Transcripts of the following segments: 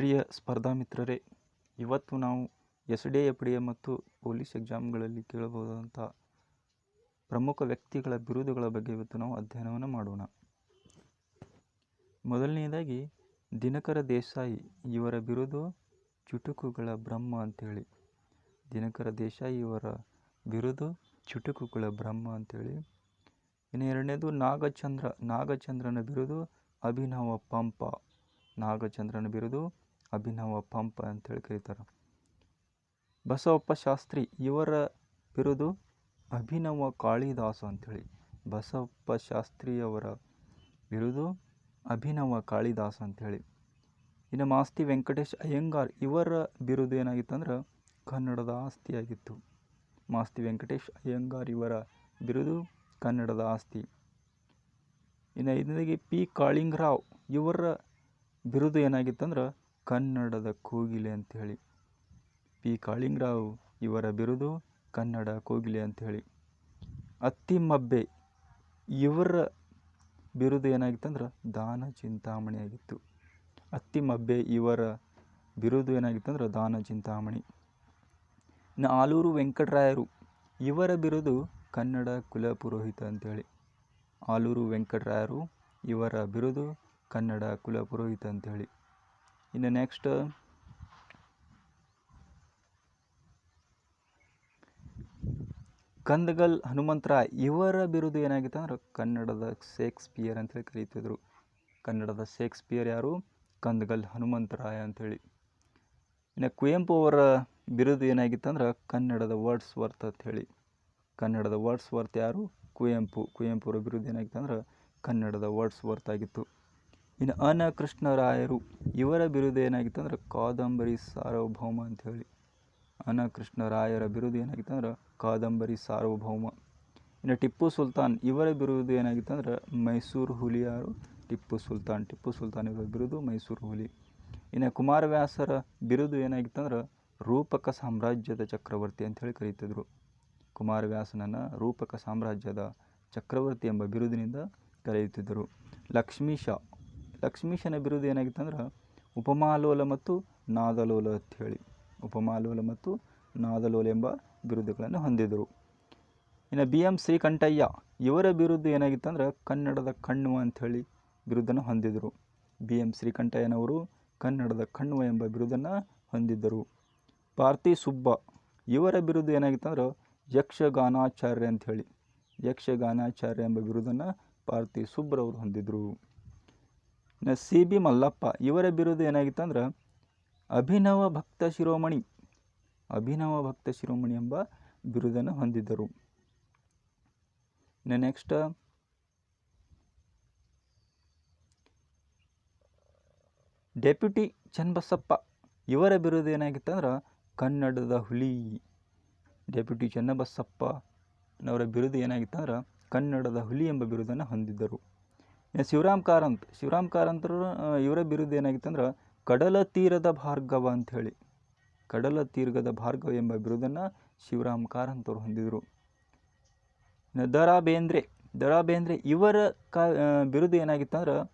ಪ್ರಿಯ ಸ್ಪರ್ಧಾ ಮಿತ್ರರೇ, ಇವತ್ತು ನಾವು S D F D A ಮತ್ತು ಪೊಲೀಸ್ ಎಕ್ಸಾಮ್ಗಳಲ್ಲಿ ಕೇಳಬಹುದಾದಂಥ ಪ್ರಮುಖ ವ್ಯಕ್ತಿಗಳ ಬಿರುದುಗಳ ಬಗ್ಗೆ ಇವತ್ತು ನಾವು ಅಧ್ಯಯನವನ್ನು ಮಾಡೋಣ. ಮೊದಲನೆಯದಾಗಿ, ದಿನಕರ ದೇಸಾಯಿ ಇವರ ಬಿರುದು ಚುಟುಕುಗಳ ಬ್ರಹ್ಮ ಅಂಥೇಳಿ. ದಿನಕರ ದೇಸಾಯಿ ಇವರ ಬಿರುದು ಚುಟುಕುಗಳ ಬ್ರಹ್ಮ ಅಂಥೇಳಿ. ಇನ್ನು ಎರಡನೇದು ನಾಗಚಂದ್ರ, ನಾಗಚಂದ್ರನ ಬಿರುದು ಅಭಿನವ ಪಂಪ, ನಾಗಚಂದ್ರನ ಬಿರುದು ಅಭಿನವ, ಪಂಪ ಅಂತೇಳಿ ಕರೀತಾರೆ. ಬಸವಪ್ಪ ಶಾಸ್ತ್ರಿ ಇವರ ಬಿರುದು ಅಭಿನವ ಕಾಳಿದಾಸ ಅಂಥೇಳಿ ಬಸವಪ್ಪ ಶಾಸ್ತ್ರಿಯವರ ಬಿರುದು ಅಭಿನವ ಕಾಳಿದಾಸ ಅಂಥೇಳಿ ಇನ್ನು ಮಾಸ್ತಿ ವೆಂಕಟೇಶ್ ಅಯ್ಯಂಗಾರ್, ಇವರ ಬಿರುದು ಏನಾಗಿತ್ತು ಅಂದ್ರೆ ಕನ್ನಡದ ಆಸ್ತಿಯಾಗಿತ್ತು. ಮಾಸ್ತಿ ವೆಂಕಟೇಶ್ ಅಯ್ಯಂಗಾರ್, ಇವರ ಬಿರುದು ಕನ್ನಡದ ಆಸ್ತಿ. ಇನ್ನು ಐದನೇದಾಗಿ ಪಿ ಕಾಳಿಂಗರಾವ್, ಇವರ ಬಿರುದು ಏನಾಗಿತ್ತಂದ್ರೆ ಕನ್ನಡದ ಕೋಗಿಲೆ ಅಂಥೇಳಿ ಪಿ. ಕಾಳಿಂಗರಾವ್ ಇವರ ಬಿರುದು ಕನ್ನಡ ಕೋಗಿಲೆ ಅಂಥೇಳಿ ಅತ್ತಿಮಬ್ಬೆ ಇವರ ಬಿರುದು ಏನಾಗಿತ್ತಂದ್ರೆ ದಾನ ಚಿಂತಾಮಣಿ ಆಗಿತ್ತು. ಅತ್ತಿಮಬ್ಬೆ ಇವರ ಬಿರುದು ಏನಾಗಿತ್ತಂದ್ರೆ ದಾನ ಚಿಂತಾಮಣಿ. ಇನ್ನು ಆಲೂರು ವೆಂಕಟರಾಯರು ಇವರ ಬಿರುದು ಕನ್ನಡ ಕುಲಪುರೋಹಿತ ಅಂಥೇಳಿ ಆಲೂರು ವೆಂಕಟರಾಯರು ಇವರ ಬಿರುದು ಕನ್ನಡ ಕುಲಪುರೋಹಿತ ಅಂಥೇಳಿ ಇನ್ನು ನೆಕ್ಸ್ಟ್ ಕಂದಗಲ್ ಹನುಮಂತರಾಯ್ ಇವರ ಬಿರುದು ಏನಾಗಿತ್ತು ಅಂದ್ರೆ ಕನ್ನಡದ ಶೇಕ್ಸ್ಪಿಯರ್ ಅಂತೇಳಿ ಕರೀತಿದ್ರು. ಕನ್ನಡದ ಶೇಕ್ಸ್ಪಿಯರ್ ಯಾರು? ಕಂದಗಲ್ ಹನುಮಂತರಾಯ ಅಂಥೇಳಿ ಇನ್ನು ಕುವೆಂಪು ಅವರ ಬಿರುದು ಏನಾಗಿತ್ತು ಅಂದ್ರೆ ಕನ್ನಡದ ವರ್ಡ್ಸ್ ವರ್ತ್ ಅಂಥೇಳಿ ಕನ್ನಡದ ವರ್ಡ್ಸ್ ವರ್ತ್ ಯಾರು? ಕುವೆಂಪು. ಕುವೆಂಪು ಅವರ ಬಿರುದು ಏನಾಗಿತ್ತು ಅಂದ್ರೆ ಕನ್ನಡದ ವರ್ಡ್ಸ್ ವರ್ತ್ ಆಗಿತ್ತು. ಇನ್ನು ಅನ ಕೃಷ್ಣರಾಯರು ಇವರ ಬಿರುದು ಏನಾಗಿತ್ತು ಅಂದ್ರೆ ಕಾದಂಬರಿ ಸಾರ್ವಭೌಮ ಅಂಥೇಳಿ. ಅನ ಕೃಷ್ಣರಾಯರ ಬಿರುದು ಏನಾಗಿತ್ತು ಅಂದ್ರೆ ಕಾದಂಬರಿ ಸಾರ್ವಭೌಮ. ಇನ್ನು ಟಿಪ್ಪು ಸುಲ್ತಾನ್, ಇವರ ಬಿರುದು ಏನಾಗಿತ್ತು ಅಂದ್ರೆ ಮೈಸೂರು ಹುಲಿಯಾರು. ಟಿಪ್ಪು ಸುಲ್ತಾನ್ ಟಿಪ್ಪು ಸುಲ್ತಾನ್ ಇವರ ಬಿರುದು ಮೈಸೂರು ಹುಲಿ. ಇನ್ನು ಕುಮಾರವ್ಯಾಸರ ಬಿರುದು ಏನಾಗಿತ್ತು ಅಂದ್ರೆ ರೂಪಕ ಸಾಮ್ರಾಜ್ಯದ ಚಕ್ರವರ್ತಿ ಅಂಥೇಳಿ ಕರೀತಿದ್ರು. ಕುಮಾರವ್ಯಾಸನನ್ನು ರೂಪಕ ಸಾಮ್ರಾಜ್ಯದ ಚಕ್ರವರ್ತಿ ಎಂಬ ಬಿರುದಿನಿಂದ ಕರೆಯುತ್ತಿದ್ದರು. ಲಕ್ಷ್ಮೀಶ ಲಕ್ಷ್ಮೀಶನ ಬಿರುದು ಏನಾಗಿತ್ತು ಅಂದ್ರೆ ಉಪಮಾಲೋಲ ಮತ್ತು ನಾದಲೋಲ ಅಂಥೇಳಿ ಉಪಮಾಲೋಲ ಮತ್ತು ನಾದಲೋಲ ಎಂಬ ಬಿರುದುಗಳನ್ನು ಹೊಂದಿದರು. ಇನ್ನು ಬಿ ಎಂ ಶ್ರೀಕಂಠಯ್ಯ, ಇವರ ಬಿರುದು ಏನಾಗಿತ್ತು ಅಂದ್ರೆ ಕನ್ನಡದ ಕಣ್ಣು ಅಂಥೇಳಿ ಬಿರುದನ್ನು ಹೊಂದಿದರು. ಬಿ ಎಂ ಶ್ರೀಕಂಠಯ್ಯನವರು ಕನ್ನಡದ ಕಣ್ಣು ಎಂಬ ಬಿರುದನ್ನು ಹೊಂದಿದ್ದರು. ಪಾರ್ಥಿ ಸುಬ್ಬ, ಇವರ ಬಿರುದು ಏನಾಗಿತ್ತು ಅಂದ್ರೆ ಯಕ್ಷಗಾನಾಚಾರ್ಯ ಅಂಥೇಳಿ ಯಕ್ಷಗಾನಾಚಾರ್ಯ ಎಂಬ ಬಿರುದನ್ನು ಪಾರ್ತಿ ಸುಬ್ರವರು ಹೊಂದಿದ್ರು. ಇನ್ನು ಸಿ ಬಿ ಮಲ್ಲಪ್ಪ ಇವರ ಬಿರುದು ಏನಾಗಿತ್ತು ಅಂದ್ರೆ, ಅಭಿನವ ಭಕ್ತ ಶಿರೋಮಣಿ, ಅಭಿನವ ಭಕ್ತ ಶಿರೋಮಣಿ ಎಂಬ ಬಿರುದನ್ನು ಹೊಂದಿದ್ದರು. ನೆಕ್ಸ್ಟ್ ಡೆಪ್ಯೂಟಿ ಚನ್ನಬಸಪ್ಪ ಇವರ ಬಿರುದು ಏನಾಗಿತ್ತು ಅಂದ್ರೆ, ಕನ್ನಡದ ಹುಲಿ. ಡೆಪ್ಯುಟಿ ಚನ್ನಬಸಪ್ಪನವರ ಬಿರುದು ಏನಾಗಿತ್ತು ಅಂದ್ರೆ, ಕನ್ನಡದ ಹುಲಿ ಎಂಬ ಬಿರುದನ್ನು ಹೊಂದಿದ್ದರು. ಶಿವರಾಮ್ ಕಾರಂತ್, ಶಿವರಾಮ್ ಕಾರಂತರು ಇವರ ಬಿರುದು ಏನಾಗಿತ್ತು ಅಂದ್ರೆ, ಕಡಲ ತೀರದ ಭಾರ್ಗವ ಅಂಥೇಳಿ. ಕಡಲ ತೀರ್ಗದ ಭಾರ್ಗವ ಎಂಬ ಬಿರುದನ್ನು ಶಿವರಾಮ್ ಕಾರಂತರು ಹೊಂದಿದರು. ದ ರಾ ಬೇಂದ್ರೆ ದ ರಾ ಬೇಂದ್ರೆ ಇವರ ಕಾ ಬಿರುದು ಏನಾಗಿತ್ತು ಅಂದ್ರೆ,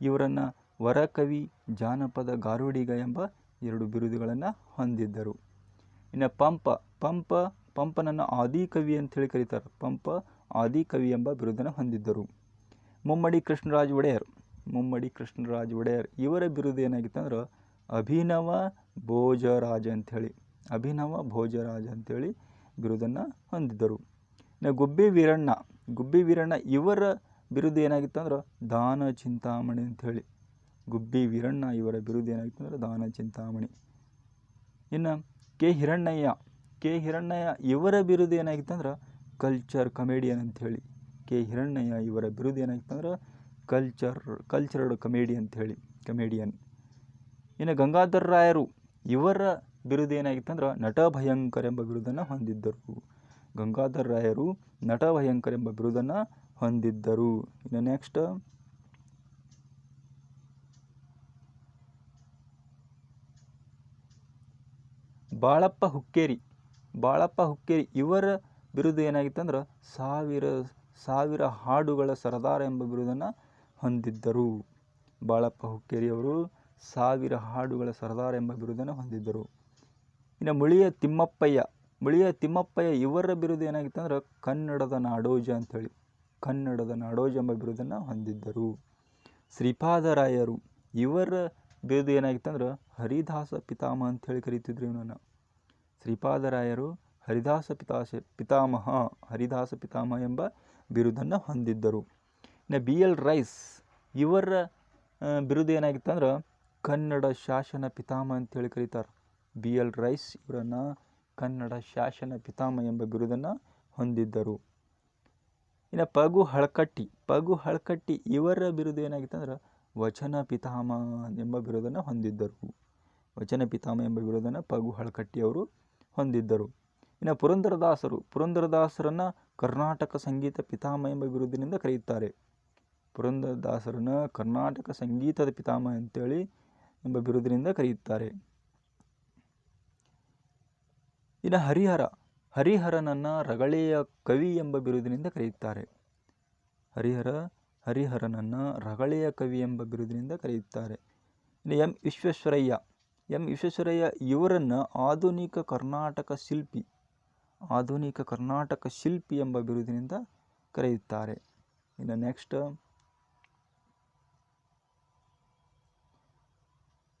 ಇವರನ್ನು ವರಕವಿ ಜಾನಪದ ಗಾರುಡಿಗ ಎಂಬ ಎರಡು ಬಿರುದುಗಳನ್ನು ಹೊಂದಿದ್ದರು. ಇನ್ನು ಪಂಪ ಪಂಪ, ಪಂಪನನ್ನು ಆದಿಕವಿ ಅಂಥೇಳಿ ಕರೀತಾರೆ. ಪಂಪ, ಆದಿಕವಿ ಎಂಬ ಬಿರುದನ್ನು ಹೊಂದಿದ್ದರು. ಮುಮ್ಮಡಿ ಕೃಷ್ಣರಾಜ್ ಒಡೆಯರ್. ಮುಮ್ಮಡಿ ಕೃಷ್ಣರಾಜ್ ಒಡೆಯರ್. ಇವರ ಬಿರುದು ಏನಾಗಿತ್ತು ಅಂದ್ರೆ, ಅಭಿನವ ಭೋಜರಾಜ ಅಂಥೇಳಿ, ಅಭಿನವ ಭೋಜರಾಜ ಅಂಥೇಳಿ ಬಿರುದನ್ನು ಹೊಂದಿದ್ದರು. ಗುಬ್ಬಿ ವೀರಣ್ಣ ಗುಬ್ಬಿ ವೀರಣ್ಣ ಇವರ ಬಿರುದು ಏನಾಗಿತ್ತು ಅಂದ್ರೆ, ದಾನ ಚಿಂತಾಮಣಿ ಅಂಥೇಳಿ. ಗುಬ್ಬಿ ವೀರಣ್ಣ ಇವರ ಬಿರುದು ಏನಾಗಿತ್ತು ಅಂದ್ರೆ, ದಾನ ಚಿಂತಾಮಣಿ. ಇನ್ನು ಕೆ ಹಿರಣ್ಣಯ್ಯ ಕೆ ಹಿರಣ್ಣಯ್ಯ ಇವರ ಬಿರುದು ಏನಾಗಿತ್ತು ಅಂದ್ರೆ, ಕಲ್ಚರ್ ಕಮೇಡಿಯನ್ ಅಂಥೇಳಿ. ಕೆ ಹಿರಣ್ಣಯ್ಯ ಇವರ ಬಿರುದು ಏನಾಗಿತ್ತು ಅಂದ್ರೆ ಕಲ್ಚರ್ ಕಲ್ಚರಡ್ ಕಮೇಡಿ ಅಂಥೇಳಿ ಕಮೇಡಿಯನ್. ಇನ್ನು ಗಂಗಾಧರ ರಾಯರು ಇವರ ಬಿರುದು ಏನಾಗಿತ್ತು ಅಂದ್ರೆ ನಟ ಭಯಂಕರ್ ಎಂಬ ಬಿರುದನ್ನು ಹೊಂದಿದ್ದರು. ಗಂಗಾಧರ ರಾಯರು ನಟ ಭಯಂಕರ್ ಎಂಬ ಬಿರುದನ್ನು ಹೊಂದಿದ್ದರು. ಇನ್ನು ನೆಕ್ಸ್ಟ್ ಬಾಳಪ್ಪ ಹುಕ್ಕೇರಿ ಬಾಳಪ್ಪ ಹುಕ್ಕೇರಿ ಇವರ ಬಿರುದು ಏನಾಗಿತ್ತು ಅಂದ್ರೆ ಸಾವಿರ ಸಾವಿರ ಹಾಡುಗಳ ಸರದಾರ ಎಂಬ ಬಿರುದನ್ನು ಹೊಂದಿದ್ದರು. ಬಾಳಪ್ಪ ಹುಕ್ಕೇರಿಯವರು ಸಾವಿರ ಹಾಡುಗಳ ಸರದಾರ ಎಂಬ ಬಿರುದನ್ನು ಹೊಂದಿದ್ದರು. ಇನ್ನು ಮುಳಿಯ ತಿಮ್ಮಪ್ಪಯ್ಯ ಮುಳಿಯ ತಿಮ್ಮಪ್ಪಯ್ಯ ಇವರ ಬಿರುದು ಏನಾಗಿತ್ತು ಅಂದ್ರೆ ಕನ್ನಡದ ನಾಡೋಜ ಅಂಥೇಳಿ, ಕನ್ನಡದ ನಾಡೋಜ ಎಂಬ ಬಿರುದನ್ನು ಹೊಂದಿದ್ದರು. ಶ್ರೀಪಾದರಾಯರು ಇವರ ಬಿರುದು ಏನಾಗಿತ್ತು ಅಂದ್ರೆ ಹರಿದಾಸ ಪಿತಾಮಹ ಅಂಥೇಳಿ ಕರಿತಿದ್ರು ಇವನನ್ನು. ಶ್ರೀಪಾದರಾಯರು ಹರಿದಾಸ ಪಿತಾಸ ಪಿತಾಮಹ, ಹರಿದಾಸ ಪಿತಾಮಹ ಎಂಬ ಬಿರುದನ್ನು ಹೊಂದಿದ್ದರು. ಇನ್ನು ಬಿ ಎಲ್ ರೈಸ್, ಇವರ ಬಿರುದು ಏನಾಗಿತ್ತು ಅಂದ್ರೆ ಕನ್ನಡ ಶಾಸನ ಪಿತಾಮಹ ಅಂತೇಳಿ ಕರೀತಾರೆ. ಬಿ ಎಲ್ ರೈಸ್ ಇವರನ್ನು ಕನ್ನಡ ಶಾಸನ ಪಿತಾಮಹ ಎಂಬ ಬಿರುದನ್ನು ಹೊಂದಿದ್ದರು. ಇನ್ನು ಪಗು ಹಳಕಟ್ಟಿ ಪಗು ಹಳಕಟ್ಟಿ ಇವರ ಬಿರುದು ಏನಾಗಿತ್ತು ಅಂದ್ರೆ ವಚನ ಪಿತಾಮಹ ಎಂಬ ಬಿರುದನ್ನು ಹೊಂದಿದ್ದರು. ವಚನ ಪಿತಾಮಹ ಎಂಬ ಬಿರುದನ್ನು ಪಗು ಹಳಕಟ್ಟಿ ಅವರು ಹೊಂದಿದ್ದರು. ಇನ್ನು ಪುರಂದರದಾಸರು, ಪುರಂದರದಾಸರನ್ನು ಕರ್ನಾಟಕ ಸಂಗೀತ ಪಿತಾಮಹ ಎಂಬ ಬಿರುದಿನಿಂದ ಕರೆಯುತ್ತಾರೆ. ಪುರಂದರದಾಸರನ್ನು ಕರ್ನಾಟಕ ಸಂಗೀತದ ಪಿತಾಮಹ ಅಂತೇಳಿ ಎಂಬ ಬಿರುದಿನಿಂದ ಕರೆಯುತ್ತಾರೆ. ಇನ್ನು ಹರಿಹರ, ಹರಿಹರನನ್ನು ರಗಳೆಯ ಕವಿ ಎಂಬ ಬಿರುದಿನಿಂದ ಕರೆಯುತ್ತಾರೆ. ಹರಿಹರ, ಹರಿಹರನನ್ನು ರಗಳೆಯ ಕವಿ ಎಂಬ ಬಿರುದಿನಿಂದ ಕರೆಯುತ್ತಾರೆ. ಇನ್ನು ಎಂ ವಿಶ್ವೇಶ್ವರಯ್ಯ ಎಂ ವಿಶ್ವೇಶ್ವರಯ್ಯ ಇವರನ್ನು ಆಧುನಿಕ ಕರ್ನಾಟಕ ಶಿಲ್ಪಿ ಆಧುನಿಕ ಕರ್ನಾಟಕ ಶಿಲ್ಪಿ ಎಂಬ ಬಿರುದಿನಿಂದ ಕರೆಯುತ್ತಾರೆ. ಇನ್ನು ನೆಕ್ಸ್ಟ್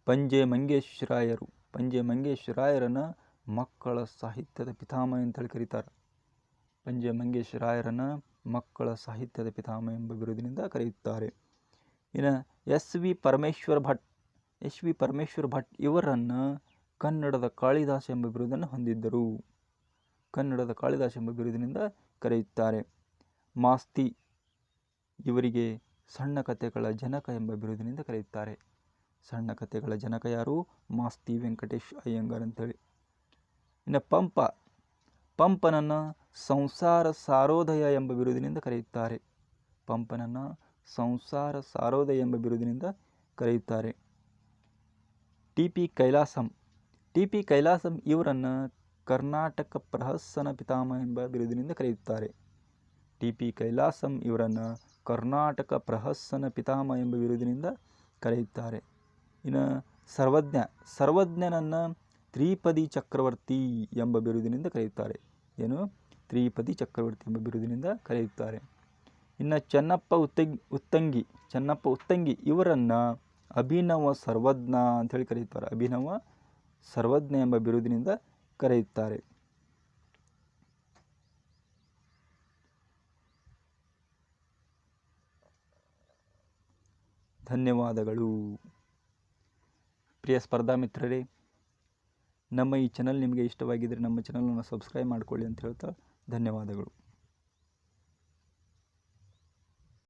ಪಂಜೆ ಮಂಗೇಶ್ವರಾಯರು ಪಂಜೆ ಮಂಗೇಶ್ವರಾಯರನ್ನು ಮಕ್ಕಳ ಸಾಹಿತ್ಯದ ಪಿತಾಮಹ ಅಂತೇಳಿ ಕರೀತಾರೆ. ಪಂಜೆ ಮಂಗೇಶ್ವರಾಯರನ್ನು ಮಕ್ಕಳ ಸಾಹಿತ್ಯದ ಪಿತಾಮಹ ಎಂಬ ಬಿರುದಿನಿಂದ ಕರೆಯುತ್ತಾರೆ. ಇನ್ನು S V Parameshwara Bhat, S V Parameshwara Bhat ಇವರನ್ನು ಕನ್ನಡದ ಕಾಳಿದಾಸ ಎಂಬ ಬಿರುದನ್ನು ಹೊಂದಿದ್ದರು. ಕನ್ನಡದ ಕಾಳಿದಾಸ ಎಂಬ ಬಿರುದಿನಿಂದ ಕರೆಯುತ್ತಾರೆ. ಮಾಸ್ತಿ ಇವರಿಗೆ ಸಣ್ಣ ಕಥೆಗಳ ಜನಕ ಎಂಬ ಬಿರುದಿನಿಂದ ಕರೆಯುತ್ತಾರೆ. ಸಣ್ಣ ಕಥೆಗಳ ಜನಕ ಯಾರು? ಮಾಸ್ತಿ ವೆಂಕಟೇಶ್ ಅಯ್ಯಂಗಾರ್ ಅಂತೇಳಿ. ಇನ್ನು ಪಂಪ. ಪಂಪನನ್ನು ಸಂಸಾರ ಸಾರೋದಯ ಎಂಬ ಬಿರುದಿನಿಂದ ಕರೆಯುತ್ತಾರೆ. ಪಂಪನನ್ನು ಸಂಸಾರ ಸಾರೋದಯ ಎಂಬ ಬಿರುದಿನಿಂದ ಕರೆಯುತ್ತಾರೆ. T P Kailasam. T P Kailasam ಇವರನ್ನು ಕರ್ನಾಟಕ ಪ್ರಹಸನ ಪಿತಾಮಹ ಎಂಬ ಬಿರುದಿನಿಂದ ಕರೆಯುತ್ತಾರೆ. ಟಿ. ಪಿ. ಕೈಲಾಸಂ ಇವರನ್ನು ಕರ್ನಾಟಕ ಪ್ರಹಸನ ಪಿತಾಮಹ ಎಂಬ ಬಿರುದಿನಿಂದ ಕರೆಯುತ್ತಾರೆ. ಇನ್ನು ಸರ್ವಜ್ಞ, ಸರ್ವಜ್ಞನನ್ನು ತ್ರಿಪದಿ ಚಕ್ರವರ್ತಿ ಎಂಬ ಬಿರುದಿನಿಂದ ಕರೆಯುತ್ತಾರೆ. ಏನು? ತ್ರಿಪದಿ ಚಕ್ರವರ್ತಿ ಎಂಬ ಬಿರುದಿನಿಂದ ಕರೆಯುತ್ತಾರೆ. ಇನ್ನು ಚೆನ್ನಪ್ಪ ಉತ್ತಂಗಿ ಉತ್ತಂಗಿ, ಚೆನ್ನಪ್ಪ ಉತ್ತಂಗಿ ಇವರನ್ನು ಅಭಿನವ ಸರ್ವಜ್ಞ ಅಂಥೇಳಿ ಕರೆಯುತ್ತಾರೆ. ಅಭಿನವ ಸರ್ವಜ್ಞ ಎಂಬ ಬಿರುದಿನಿಂದ ಕರೆಯುತ್ತಾರೆ. ಧನ್ಯವಾದಗಳು. ಪ್ರಿಯ ಸ್ಪರ್ಧಾ ಮಿತ್ರರೇ, ನಮ್ಮ ಈ ಚಾನಲ್ ನಿಮಗೆ ಇಷ್ಟವಾಗಿದ್ದರೆ ನಮ್ಮ ಚಾನಲನ್ನು ಸಬ್ಸ್ಕ್ರೈಬ್ ಮಾಡಿಕೊಳ್ಳಿ ಅಂತ ಹೇಳ್ತಾ ಧನ್ಯವಾದಗಳು.